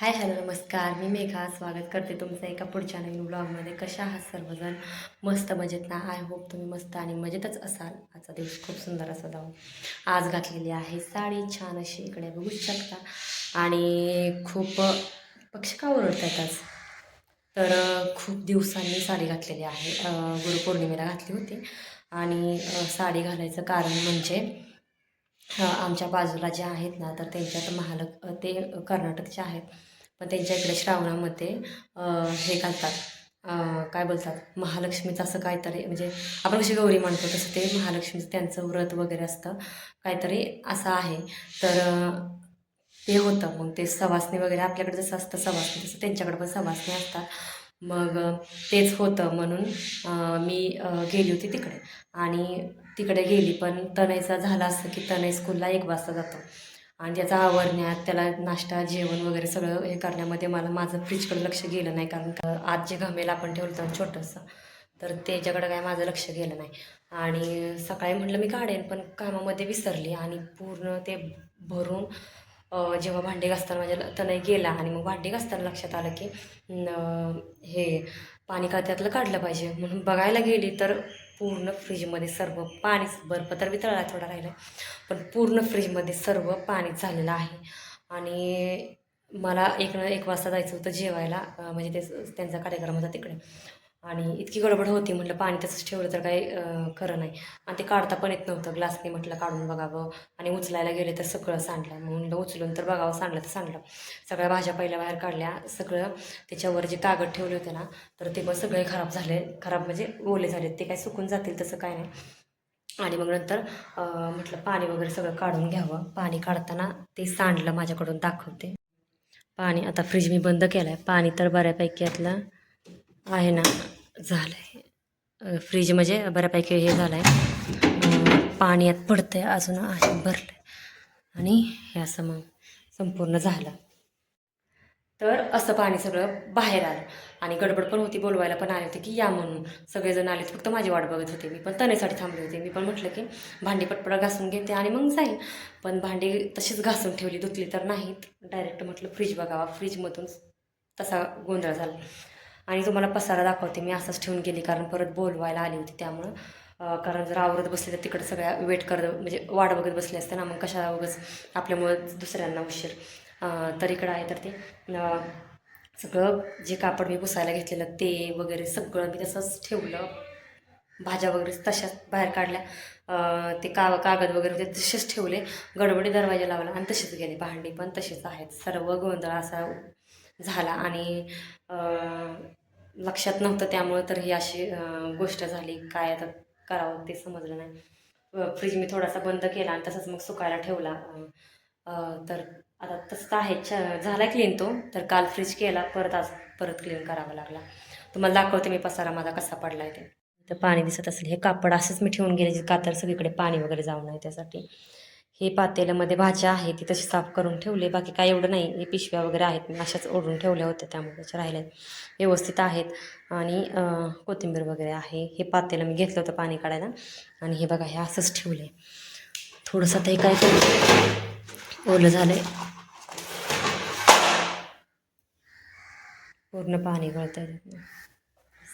Hi hello नमस्कार. मी मेघा. स्वागत करते तुमचं एका पुढच्या नवीन ब्लॉगमध्ये कशा आहात सर्वजण? मस्त मजेत ना? आय होप तुम्ही मस्त आणि मजेतच असाल. आजचा दिवस खूप सुंदर असा जाऊ आज घातलेली आहे साडी. छान अशी इकडे बघू शकता. आणि खूप पक्षी का ओरडतात आज? तर खूप दिवसांनी साडी घातलेली आहे. गुरुपौर्णिमेला घातली होती. आणि साडी घालायचं कारण म्हणजे आमच्या बाजूला जे आहेत ना तर त्यांच्यात महालक ते कर्नाटकचे आहेत. पण त्यांच्या इकडे श्रावणामध्ये हे घालतात. काय बोलतात? महालक्ष्मीचं असं काहीतरी म्हणजे आपण कशी गौरी मानतो तसं ते महालक्ष्मीचं त्यांचं व्रत वगैरे असतं. काहीतरी असं आहे. तर ते होतं. मग ते सवासणी वगैरे आपल्याकडे जसं असतं सवासणी तसं त्यांच्याकडे पण सवासणी असतात. मग तेच होतं म्हणून मी गेली होती तिकडे. आणि तिकडे गेली पण तनयचा झाला असं की तनय स्कूलला एक वाजता जातो. आणि त्याचा आवरण्यात त्याला नाश्ता जेवण वगैरे सगळं हे करण्यामध्ये मला माझं फ्रीजकडे लक्ष गेलं नाही. कारण का आज जे घमेला आपण ठेवलं होतं छोटंसं तर त्याच्याकडं काय माझं लक्ष गेलं नाही. आणि सकाळी म्हटलं मी काढेन पण कामामध्ये विसरली आणि पूर्ण ते भरून जेव्हा भांडे घासताना माझ्या तनय गेला. आणि मग भांडे घासताना लक्षात आलं की हे पाणी का त्यातलं काढलं पाहिजे? म्हणून बघायला गेली तर पूर्ण फ्रीजमध्ये सर्व पाणी बर्फ तर वितळला थोडा राहिला पण पूर्ण फ्रीजमध्ये सर्व पाणी झालेलं आहे. आणि मला एक ना एक वाजता जायचं होतं जेवायला म्हणजे ते त्यांचा कार्यक्रम होता तिकडे. आणि इतकी गडबड होती म्हटलं पाणी तसंच ठेवलं तर काही खरं नाही. आणि ते काढता पण येत नव्हतं. ग्लासने म्हटलं काढून बघावं आणि उचलायला गेले तर सगळं सांडलं. मग म्हणलं उचलून तर बघावं सांडलं तर सांडलं. सगळ्या भाज्या पहिल्या बाहेर काढल्या. सगळं त्याच्यावर जे कागद ठेवले होते ना तर ते पण सगळे खराब झाले. खराब म्हणजे ओले झाले ते काय सुकून जातील तसं काय नाही. आणि मग नंतर म्हटलं पाणी वगैरे सगळं काढून घ्यावं. पाणी काढताना ते सांडलं माझ्याकडून दाखवते. पाणी आता फ्रीज मी बंद केलं आहे पाणी तर बऱ्यापैकी यातलं आहे ना झालं आहे फ्रीज म्हणजे बऱ्यापैकी हे झालं आहे पाणी यात पडतं आहे अजून आहे भरलं आहे आणि हे असं मग संपूर्ण झालं. तर असं पाणी सगळं बाहेर आलं. आणि गडबड पण होती बोलवायला पण आले होते की या म्हणून. सगळेजण आले फक्त माझी वाट बघत होते मी. पण तनेसाठी थांबले होते. मी पण म्हटलं की भांडी पटपट घासून घेते आणि मग जाईल. पण भांडी तशीच घासून ठेवली धुतली तर नाहीत. डायरेक्ट म्हटलं फ्रीज बघावा. फ्रीजमधून तसा गोंधळ झाला. आणि तुम्हाला पसारा दाखवते. मी असंच ठेवून गेली कारण परत बोलवायला आली होती त्यामुळं. कारण जर आवरत बसले तर तिकडं सगळ्या वेट करत म्हणजे वाट बघत बसले असते ना मग कशा वगैरे आपल्यामुळं दुसऱ्यांना उशीर. तर इकडं आहे तर ते सगळं जे कापड मी पुसायला घेतलेलं ते वगैरे सगळं मी तसंच ठेवलं. भाज्या वगैरे तशाच बाहेर काढल्या. ते का कागद वगैरे तसेच ठेवले. गडबडी दरवाजा लावला आणि तसेच गेले. भांडी पण तसेच आहेत. सर्व गोंधळ असा झाला आणि लक्षात नव्हतं त्यामुळं तर ही अशी गोष्ट झाली. काय आता करावं ते समजलं नाही. फ्रीज मी थोडासा बंद केला आणि तसंच मग सुकायला ठेवला. तर आता तसं आहे. छ- झाला क्लीन तो. तर काल फ्रीज केला परत आज परत क्लीन करावा लागला. तुम्हाला दाखवते मी पसारा माझा कसा पडला आहे ते. तर पाणी दिसत असेल. हे कापड असंच मी ठेवून गेले जे कातर सगळीकडे पाणी वगैरे जाऊ नये त्यासाठी. हे पातेल्यामध्ये भाज्या आहे ती तशी साफ करून ठेवले. बाकी काय एवढं नाही. हे पिशव्या वगैरे आहेत. मी अशाच ओढून ठेवल्या होत्या. त्यामुळे त्याच्या राहिल्या व्यवस्थित आहेत. आणि कोथिंबीर वगैरे आहे. हे पातेलं मी घेतलं होतं पाणी काढायला. आणि हे बघा हे असंच ठेवलं आहे थोडंसं आता हे काय करू ओलं झालं आहे पूर्ण पाणी गळतं आहे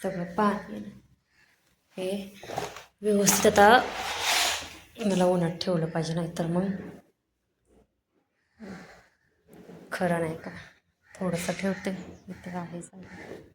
सगळं पाणी हे व्यवस्थित आता मला उन्हात ठेवलं पाहिजे नाहीतर मग? खरं नाही का? थोडंसं ठेवते. इथे आहे चालेल.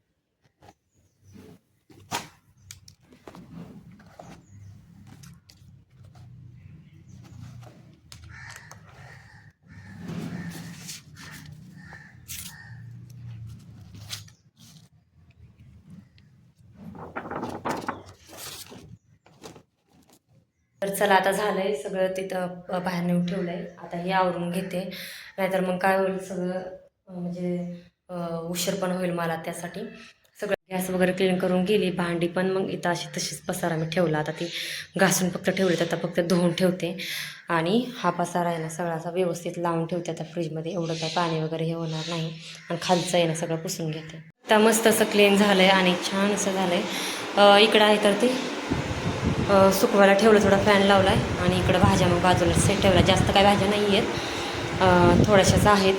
तर चला आता झालं आहे सगळं तिथं बाहेर नेऊन ठेवलं आहे आता हे आवरून घेते. नाहीतर मग काय होईल सगळं म्हणजे उशीर पण होईल मला त्यासाठी. सगळं गॅस वगैरे क्लीन करून गेली भांडी पण मग इथं अशी तशीच पसारा मी ठेवला. आता ती घासून फक्त ठेवली तर आता फक्त धुवून ठेवते. आणि हा पसारा आहे ना सगळा असा व्यवस्थित लावून ठेवते. आता फ्रीजमध्ये एवढं काय पाणी वगैरे हे होणार नाही. आणि खालचं आहे ना सगळं पुसून घेते. आता मस्त असं क्लीन झालं आहे आणि छान असं झालं आहे इकडं आहे तर ते सुकवायला ठेवलं थोडा फॅन लावला आहे आणि इकडं भाज्या मग बाजूला सेट ठेवला जास्त काय भाज्या नाही आहेत थोड्याशाच आहेत.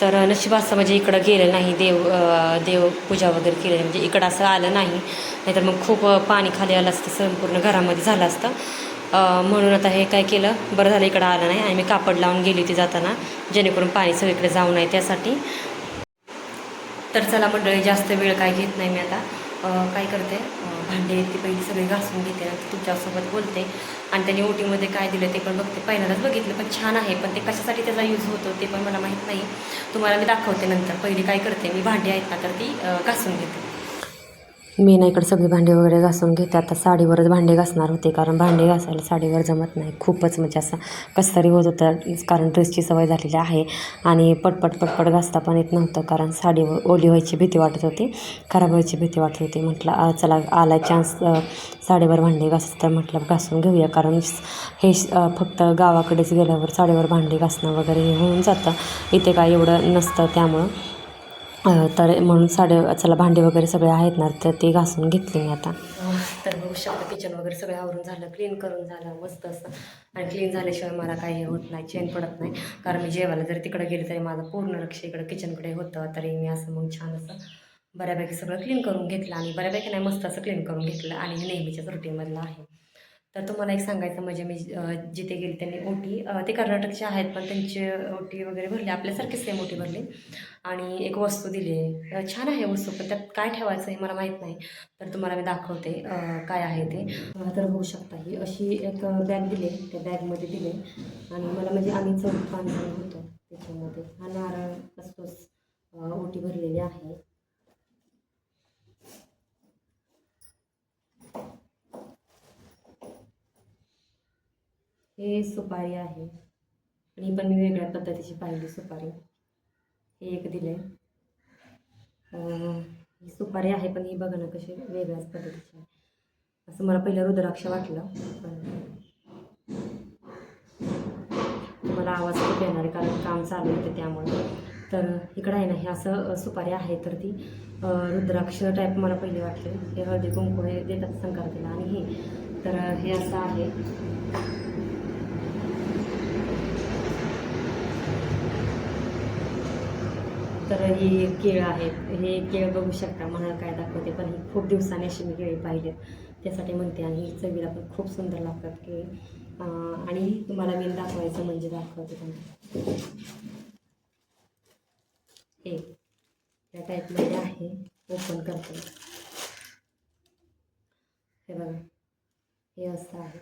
तर नशीब असं म्हणजे इकडं गेलं नाही देव देवपूजा वगैरे केलेली म्हणजे इकडं असं आलं नाही. नाहीतर मग खूप पाणी खाली आलं असतं संपूर्ण घरामध्ये झालं असतं. म्हणून आता हे काय केलं बरं झालं इकडं आलं नाही. आणि मी कापड लावून गेली होती जाताना जेणेकरून पाणी सगळीकडे जाऊ नये त्यासाठी. तर चला मंडळी जास्त वेळ काय घेत नाही मी आता. काय करते? भांडे ती पहिली सगळी घासून घेते. नंतर तुमच्यासोबत बोलते. आणि त्यांनी ओटीमध्ये काय दिलं ते पण बघते. पहिल्यांदाच बघितलं पण छान आहे. पण ते कशासाठी त्याचा यूज होतो ते पण मला माहीत नाही. तुम्हाला मी दाखवते नंतर. पहिले काय करते? मी भांडे आहेत ना तर ती घासून घेते. मी ना इकडे सगळी भांडी वगैरे घासून घेते. आता साडीवरच भांडे घासणार होते कारण भांडे घासायला साडीवर जमत नाही. खूपच म्हणजे असं कसतरी होत होतं कारण ड्रेसची सवय झालेली आहे. आणि पटपट पटपट घासता पण येत नव्हतं कारण साडीवर ओली व्हायची भीती वाटत होती खराब व्हायची भीती वाटत होती. म्हटलं चला आला चान्स साडीवर भांडे घास. तर म्हटलं घासून घेऊया कारण हे फक्त गावाकडेच गेल्यावर साडीवर भांडे घासणं वगैरे हे होऊन जातं. इथे काय एवढं नसतं त्यामुळं. तर म्हणून साडे चला भांडे वगैरे सगळे आहेत ना तर ते घासून घेतले मी आता. तर बघू शकता किचन वगैरे सगळं आवरून झालं क्लीन करून झालं मस्त असं. आणि क्लीन झाल्याशिवाय मला काही हे होत नाही चेन पडत नाही. कारण मी जेवायला जर तिकडे गेले तरी माझं पूर्ण लक्ष इकडं किचनकडे होतं तरी मी असं मग छान असं बऱ्यापैकी सगळं क्लीन करून घेतलं आणि बऱ्यापैकी नाही मस्त असं क्लीन करून घेतलं. आणि हे नेहमीच्याच रुटीनमधलं आहे. तर तुम्हाला एक सांगायचं म्हणजे मी जिथे गेली त्यांनी ओटी ते कर्नाटकचे आहेत पण त्यांचे ओटी वगैरे भरली आपल्यासारखी सेम ओटी भरली. आणि एक वस्तू दिली आहे. छान आहे वस्तू पण त्यात काय ठेवायचं हे मला माहीत नाही. तर तुम्हाला मी दाखवते काय आहे ते. तर होऊ शकता ही. अशी एक बॅग दिली आहे. त्या बॅगमध्ये दिले आणि मला म्हणजे आम्ही चौक पाणी होतो त्याच्यामध्ये. हा नारळ असतोच ओटी भरलेली आहे. हे सुपारी आहे. आणि ही पण मी वेगळ्या पद्धतीची पाहिली सुपारी. हे एक दिले ही सुपारी आहे पण ही बघा ना कशी वेगळ्याच पद्धतीची आहे. असं मला पहिलं रुद्राक्ष वाटलं पण मला आवाज खूप येणार आहे कारण काम चालू होतं त्यामुळे. तर इकडं आहे ना हे असं सुपारी आहे तर ती रुद्राक्ष टाईप मला पहिले वाटले. हे हळदी कुंकू हे देतात संक्रांतीला आणि हे. तर हे असं आहे. तर ही एक केळं आहेत हे केळं बघू शकता मला काय दाखवते पण ही खूप दिवसांनी अशी मी केळी पाहिलेत त्यासाठी म्हणते आणि ही चवीला पण खूप सुंदर लागतात केळी. आणि तुम्हाला मी दाखवायचं म्हणजे दाखवते तुम्हाला. हे या टाईपमध्ये आहे. ओपन करते. हे बघा हे असं आहे.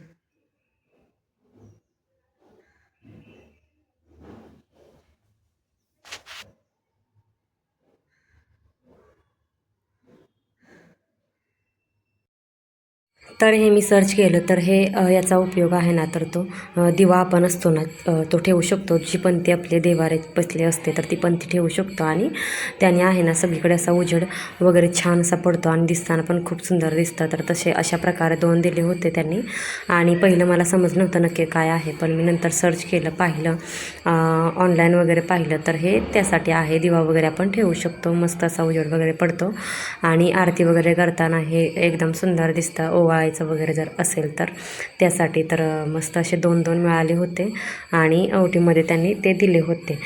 तर हे मी सर्च केलं तर हे याचा उपयोग आहे ना तर तो दिवा आपण असतो ना तो ठेवू शकतो. जी पंथी आपले देवारे बसले असते तर ती पंथी ठेवू शकतो. आणि त्याने आहे ना सगळीकडे असा उजेड वगैरे छान असा पडतो आणि दिसताना पण खूप सुंदर दिसतं. तर तसे अशा प्रकारे दोन दिले होते त्यांनी. आणि पहिलं मला समज नव्हतं नक्की काय आहे पण मी नंतर सर्च केलं पाहिलं ऑनलाईन वगैरे पाहिलं तर हे त्यासाठी आहे. दिवा वगैरे आपण ठेवू शकतो मस्त असा उजेड वगैरे पडतो. आणि आरती वगैरे करताना हे एकदम सुंदर दिसतं. करायचं वगैरे जर असेल तर. त्यासाठी तर मस्त असे दोन दोन मिळाले होते आणि ओटीमध्ये त्यांनी ते दिले होते.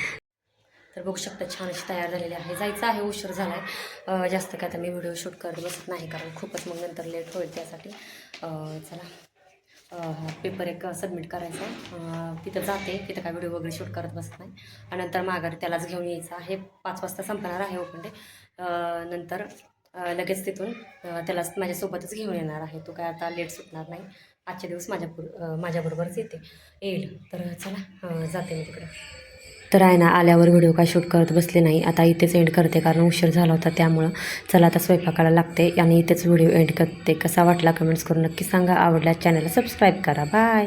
तर बघू शकता छान अशी तयार झालेली आहे. जायचं आहे उशीर झाला आहे जास्त काय तर मी व्हिडिओ शूट करत बसत नाही कारण खूपच मग नंतर लेट होईल त्यासाठी. चला. पेपर एक सबमिट करायचा. आहे तिथं जाते. तिथं काय व्हिडिओ वगैरे शूट करत बसत नाही. आणि नंतर माघारी त्यालाच घेऊन यायचं आहे. पाच वाजता संपणार आहे ओपन डे. नंतर लगेच तिथून त्याला त्यालाच माझ्यासोबतच घेऊन येणार आहे. तो काय आता लेट सुटणार नाही. आजच्या दिवस माझ्या अ, माझ्याबरोबरच येते. येईल. तर चला जाते मी तिकडे. तर आहे ना आल्यावर व्हिडिओ काय शूट करत बसले नाही. आता इथेच एंड करते कारण उशीर झाला होता त्यामुळं. चला आता स्वयंपाकाला लागते. आणि इथेच व्हिडिओ एंड करते. कसा वाटला कमेंट्स करून नक्की सांगा. आवडल्यास चॅनलला सबस्क्राईब करा. बाय